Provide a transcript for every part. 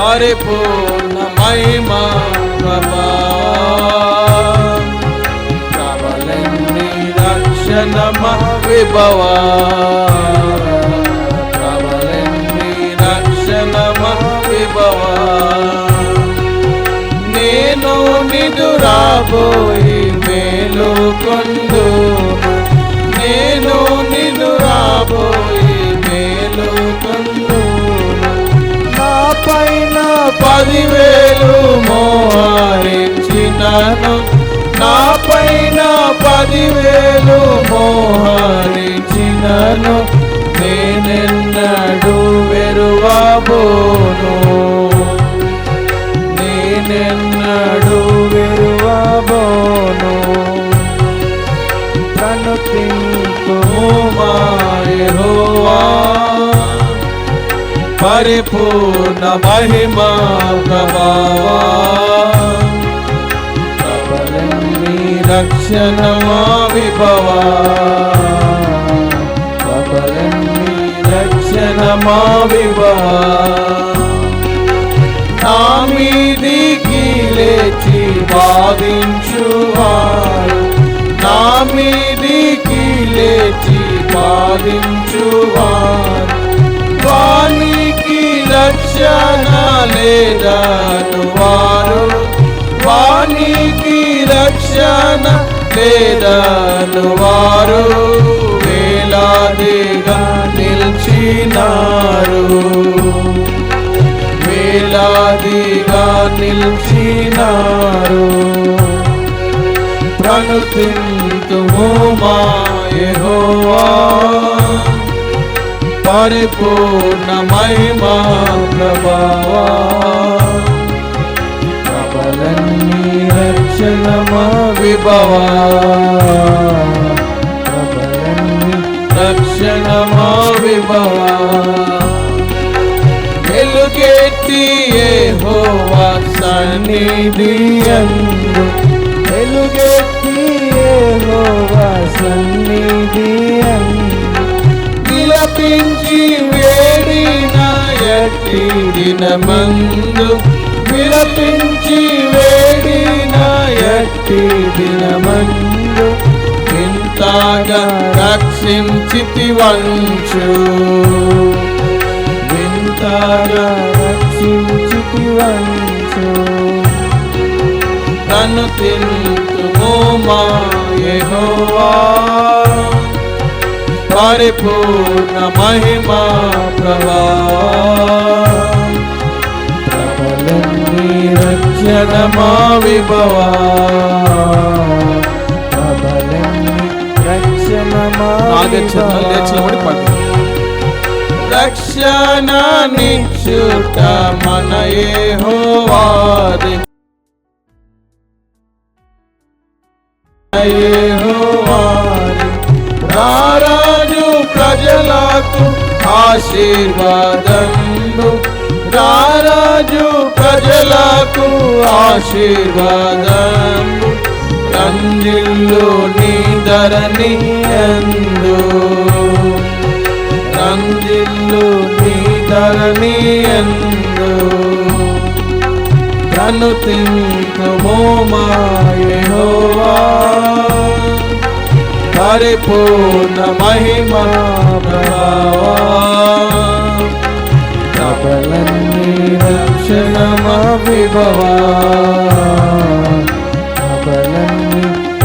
పరిపూర్ణ మహిమా ప్రభా. ప్రబలండి రక్షణ విభవ. ప్రబలండి రక్షణ విభవ. నేను నిదురాబోయి మేలు కొన్ని పదివేలు మోహరించినను. నా పైన పదివేలు మోహరించినను. నేనెన్నడు వెరువబోను. నేనెన్నడు వెరువబోను. మాయో పరిపూర్ణ మహిమా ప్రభావా. ప్రబలండి రక్షణ మా విభవా. ప్రబలండి రక్షణ మా విభవా. నా మీదికి లేచి బాధించువాడు నా మీదికి లేచి బాధించువాడు రక్షణ లేదను వారు వానికి రక్షణ లేదను వారు వేలాదిగా నిలిచినారు. వేలాదిగా నిలిచినారు. ప్రణుతింతుము మా యెహోవా. పరిపూర్ణ మహిమా ప్రభావా. ప్రబలన్నీ రక్షణ విభవా. ప్రబలన్నీ రక్షణ విభవా. వెలుగెత్తి విలపించి వేడిన ఎట్టి దినమందు విలపించి వేడిన ఎట్టి దినమందు ఇంతగా రక్షించితి వంచు. వింతగా రక్షించితి వంచు. నన్ను తింటుమో మా యహోవా. పరిపూర్ణ మహిమా ప్రభావం ప్రబలండి రక్షణ మా విభవా. రక్షణ మా నాగచంద్ర లేచినబడి పాడు. రక్షణ నిచ్చుట మన యెహోవాది ఆశీర్వాదంబు రారాజు ప్రజలకు ఆశీర్వాదంబు రంజిల్లు నీ ధరణి ఎందు రంజిల్లు నీ ధరణి ఎందు నన్ను తింటుమో మాయహోవా పరిపూర్ణ మహిమా ప్రభావా రక్షణమా విభవా. ప్రబలన్నీ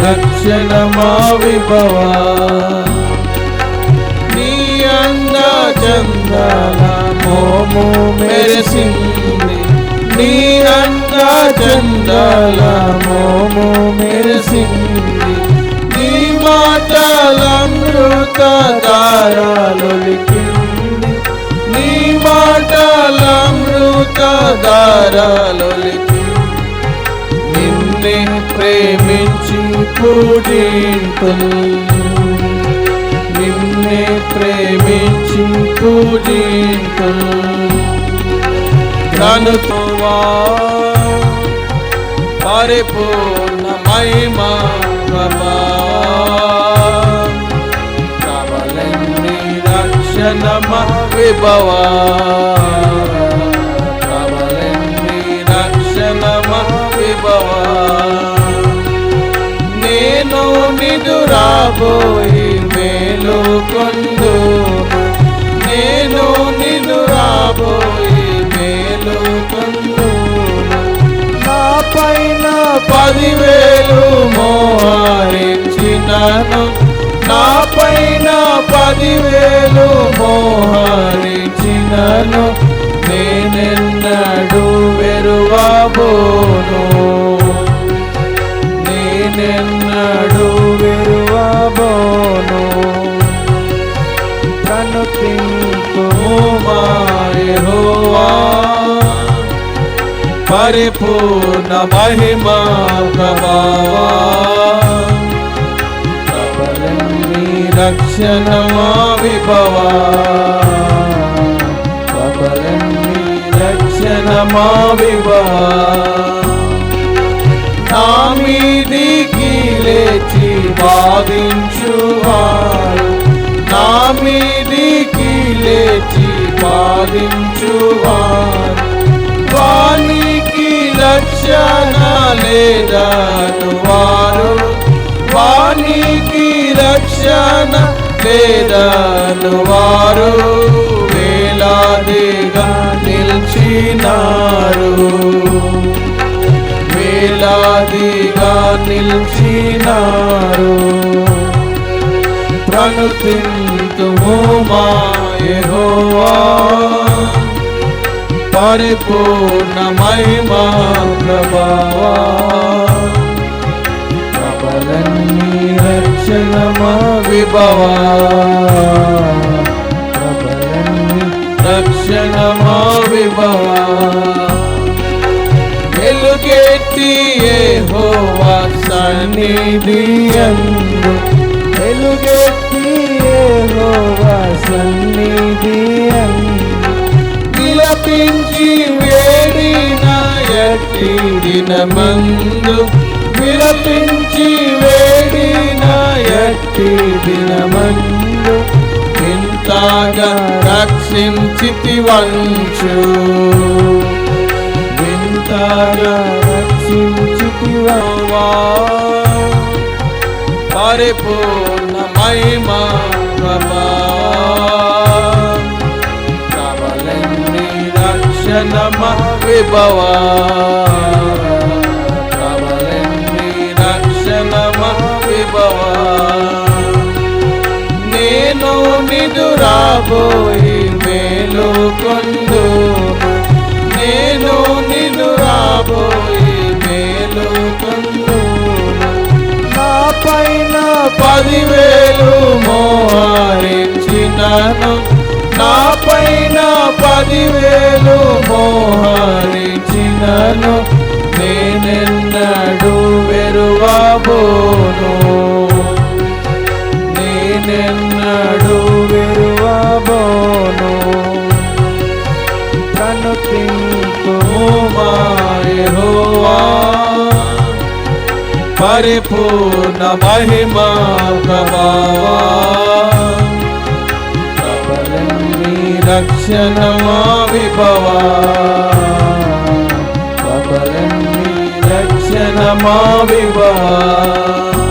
రక్షణమా విభవా. నీ అంద చందన మోము మెరిసింది. నీ అంద చందల మోము మెరిసింది. మాటలమృత దారాలొలికింది నీ మాటలమృత దారాలొలికింది నిన్నే ప్రేమించి పూజింపు నిన్నే ప్రేమించి పూజింపు కనుతువా పరిపూర్ణ మహిమా ప్రబలండి రక్షణ విభవా. మోహరించినను నా పైన పదివేలు మోహరించినను నేనెన్నడు వెరువాబోను. నేనెన్నడు వెరువాబోను. వెరువబోను తింటూ యెహోవా. పరిపూర్ణ మహిమా ప్రభావా. ప్రబలని రక్షణ మా విభవా. ప్రబలని రక్షణ మా విభవా. నా మీదికి లేచి బాధించువారు. నా మీదికి లేచి బాధించువారు. వానికి రక్షణ లేదను వారు లేదను వారు వేలాదిగా నిలిచినారు. వేలాదిగా నిలిచినారు. ప్రణుతింతుము మా యెహోవా. పరిపూర్ణ మహిమా ప్రభావా. ప్రబలన్ని రక్షణ మా విభవా? ప్రబలన్ని రక్షణ మా విభవా? వెలుగెత్తి యెహోవా సన్నిధియందు వెలుగెత్తి యెహోవా సన్నిధియందు విలపించి వేడిన ఎట్టి దినమందు. విలపించి ఎట్టి దినమందు వింతగా రక్షించితి వంచు. వింతగా రక్షించితి పరిపూర్ణ మహిమా ప్రభావా ప్రబలని రక్షణ విభవా. విభవ నేను నిదురాబోయి మేలు కొందు నేను నిదురాబోయి మేలు కొందు నా పైన పదివేలు మోహరించినను. నా పైన పదివేలు మోహరించినను. నేనెన్నడు వెరువాబో పరిపూర్ణ మహిమా ప్రభావా. రక్షణ మా విభవా. ప్రబలని రక్షణ మా విభవా.